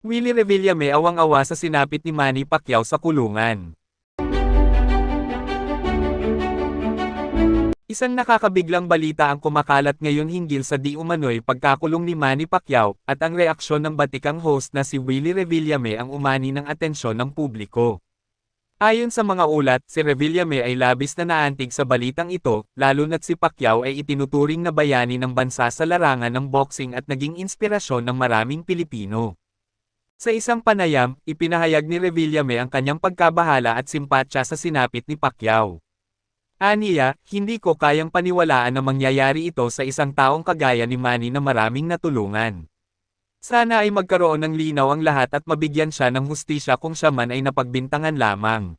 Willie Revilla may awang-awa sa sinapit ni Manny Pacquiao sa kulungan. Isang nakakabiglang balita ang kumakalat ngayon hinggil sa di umano'y pagkakulong ni Manny Pacquiao, at ang reaksyon ng batikang host na si Willie Revillame ang umani ng atensyon ng publiko. Ayon sa mga ulat, si Revillame ay labis na naantig sa balitang ito, lalo na't si Pacquiao ay itinuturing na bayani ng bansa sa larangan ng boxing at naging inspirasyon ng maraming Pilipino. Sa isang panayam, ipinahayag ni Revillame ang kanyang pagkabahala at simpatya sa sinapit ni Pacquiao. Aniya, hindi ko kayang paniwalaan na mangyayari ito sa isang taong kagaya ni Manny na maraming natulungan. Sana ay magkaroon ng linaw ang lahat at mabigyan siya ng hustisya kung siya man ay napagbintangan lamang.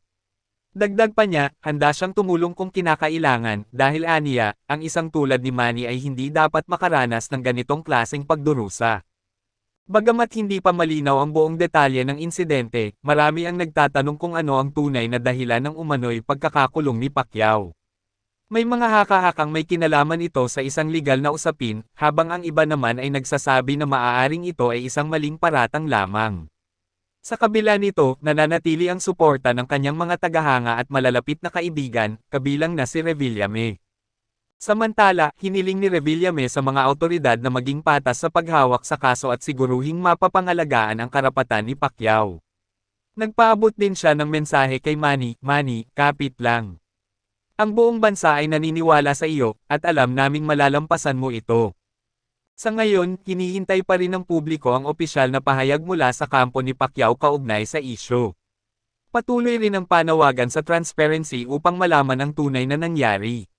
Dagdag pa niya, handa siyang tumulong kung kinakailangan, dahil aniya, ang isang tulad ni Manny ay hindi dapat makaranas ng ganitong klaseng pagdurusa. Bagamat hindi pa malinaw ang buong detalye ng insidente, marami ang nagtatanong kung ano ang tunay na dahilan ng umano'y pagkakakulong ni Pacquiao. May mga haka-hakang may kinalaman ito sa isang legal na usapin, habang ang iba naman ay nagsasabi na maaaring ito ay isang maling paratang lamang. Sa kabila nito, nananatili ang suporta ng kanyang mga tagahanga at malalapit na kaibigan, kabilang na si Revillame. Samantala, hiniling ni Revillame sa mga autoridad na maging patas sa paghawak sa kaso at siguruhing mapapangalagaan ang karapatan ni Pacquiao. Nagpaabot din siya ng mensahe kay Manny, Manny, kapit lang. Ang buong bansa ay naniniwala sa iyo, at alam naming malalampasan mo ito. Sa ngayon, hinihintay pa rin ng publiko ang opisyal na pahayag mula sa kampo ni Pacquiao kaugnay sa isyo. Patuloy rin ang panawagan sa transparency upang malaman ang tunay na nangyari.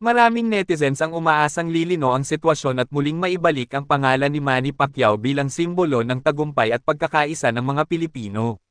Maraming netizens ang umaasang lilino ang sitwasyon at muling maibalik ang pangalan ni Manny Pacquiao bilang simbolo ng tagumpay at pagkakaisa ng mga Pilipino.